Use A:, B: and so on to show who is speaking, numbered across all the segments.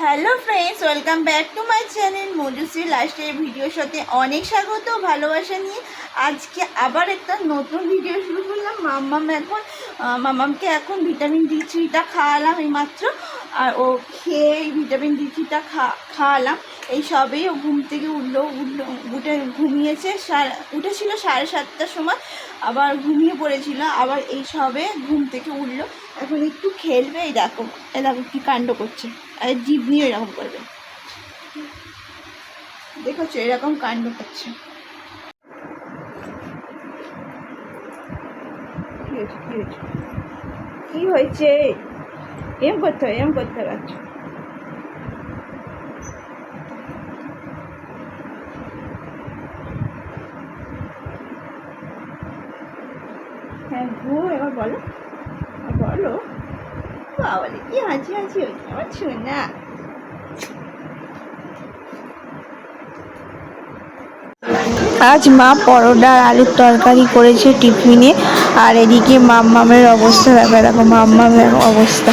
A: Hello friends welcome back to my channel Majushree লাস্টের ভিডিওর সাথে অনেক স্বাগত ভালোবাসা নিয়ে। আজকে আবার একটা নতুন ভিডিও শুরু করলাম। মাম্মাম এখন মামামকে এখন ভিটামিন ডি থ্রিটা খাওয়ালাম এইমাত্র। আর ও খেয়ে ভিটামিন ডি থ্রিটা খা, খাওয়ালাম। এই সবেই ও ঘুম থেকে উঠল উঠল, উঠে ঘুমিয়েছে, সাড়ে, উঠেছিল সাড়ে সাতটার সময়, আবার ঘুমিয়ে পড়েছিল, আবার এই সবে ঘুম থেকে উঠল। এখন একটু খেলবে, এই দেখো এই দেখো কী কাণ্ড করছে। আর জীব নিয়ে এরকম করবে। দেখেছ, এরকম কাণ্ড করছে। কি হয়েছে এম করতে হবে, এম করতে হবে হ্যাঁ ভু এবার বলো। বলো। বাবা কি হাঁচি হাঁচি হচ্ছে? আমার শোনা
B: আজ মা পরোটা আর আলুর তরকারি করেছে টিফিনে। আর এদিকে মাম্মামের অবস্থা, দেখা, দেখো, মাম্মামের অবস্থা।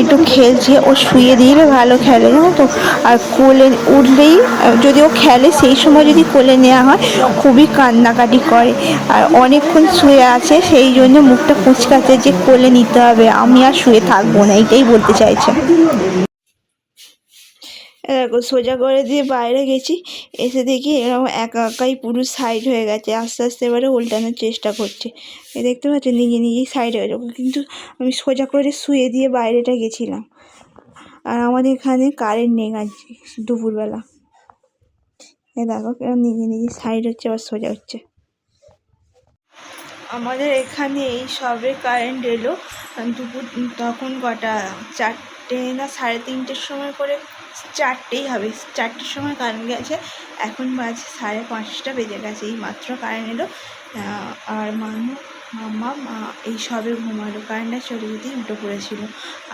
B: একটু খেলছে, ও শুয়ে দিলে ভালো খেলে, জানো তো। আর কোলে উঠলেই, যদি ও খেলে, সেই সময় যদি কোলে নেওয়া হয়, খুবই কান্নাকাটি করে। আর অনেকক্ষণ শুয়ে আছে, সেই জন্য মুখটা কুচকাচ্ছে যে কোলে নিতে হবে। আমি আর শুয়ে থাকব না, এইটাই বলতে চাইছে। দেখো সোজা করে দিয়ে বাইরে গেছি। এসে দেখি এরকম একা একাই পুরো সাইড হয়ে গেছে। আস্তে আস্তে এবারে উল্টানোর চেষ্টা করছে। এ দেখতে পাচ্ছ নিজে নিজেই সাইড হয়ে যাবে। কিন্তু আমি সোজা করে শুয়ে দিয়ে বাইরেটা গেছিলাম। আর আমাদের এখানে কারেন্ট নেই আজকে দুপুরবেলা। এ দেখো কেমন নিজে নিজে সাইড হচ্ছে, আবার সোজা হচ্ছে। আমাদের এখানে এই সবে কারেন্ট এলো। দুপুর, তখন কটা? চারটে না সাড়ে তিনটের সময় করে চারটেই হবে। চারটের সময় কারেন্ট গেছে। এখন বাজে সাড়ে পাঁচটা বেজে গেছে এই মাত্র কারেন্ট এলো আর মামু মাম্মা মা এই সবে ঘুমালো। কারেন্টটা চলে যেতেই উঠে পড়েছিল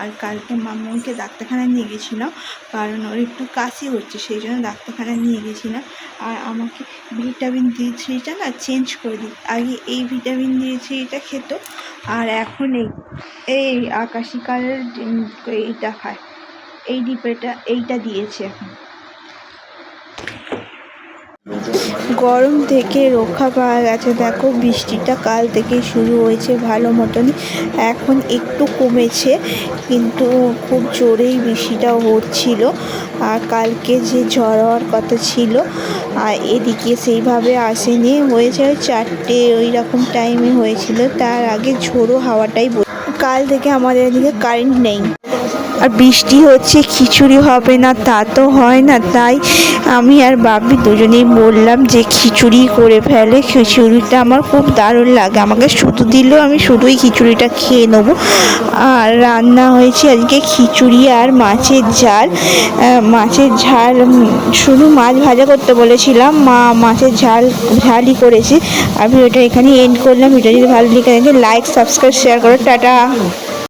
B: আর কালকে মাম্মাকে ডাক্তারখানায় নিয়ে গেছিলাম, কারণ ওর একটু কাশি হচ্ছে, সেই জন্য ডাক্তারখানায় নিয়ে গেছিলাম। আর আমাকে ভিটামিন ডি থ্রিটা না চেঞ্জ করে দিই আগে এই ভিটামিন ডি থ্রিটা খেত, আর এখন এই এই আকাশি কালার এইটা খায়। এই ডিপেটা, এইটা দিয়েছে গরম থেকে রক্ষা পাওয়া গেছে। দেখো, বৃষ্টিটা কাল থেকেই শুরু হয়েছে ভালো মতনই। এখন একটু কমেছে, কিন্তু খুব জোরেই বৃষ্টিটা হচ্ছিল। আর কালকে যে ঝড় হওয়ার কথা ছিল, আর এদিকে সেইভাবে আসেনি। হয়েছে চারটে, ওই রকম টাইমে হয়েছিল। তার আগে ঝোড়ো হাওয়াটাই কাল থেকে আমাদের এদিকে কারেন্ট নেই। আর বৃষ্টি হচ্ছে, খিচুড়ি হবে না, তা তো হয় না। তাই আমি আর বাপি দুজনেই বললাম যে খিচুড়ি করে ফেলে, খিচুড়িটা আমার খুব দারুণ লাগে। আমাকে শুধু দিলেও আমি শুধুই খিচুড়িটা খেয়ে নেব। আর রান্না হয়েছে আজকে খিচুড়ি আর মাছের ঝাল। মাছের ঝাল শুধু মাছ ভাজা করতে বলেছিলাম, মা মাছের ঝাল, ঝালই করেছে। আর ভিডিওটা এখানে এন্ড করলাম। ভিডিও যদি ভালো লেগে থাকে লাইক সাবস্ক্রাইব শেয়ার করো। টাটা।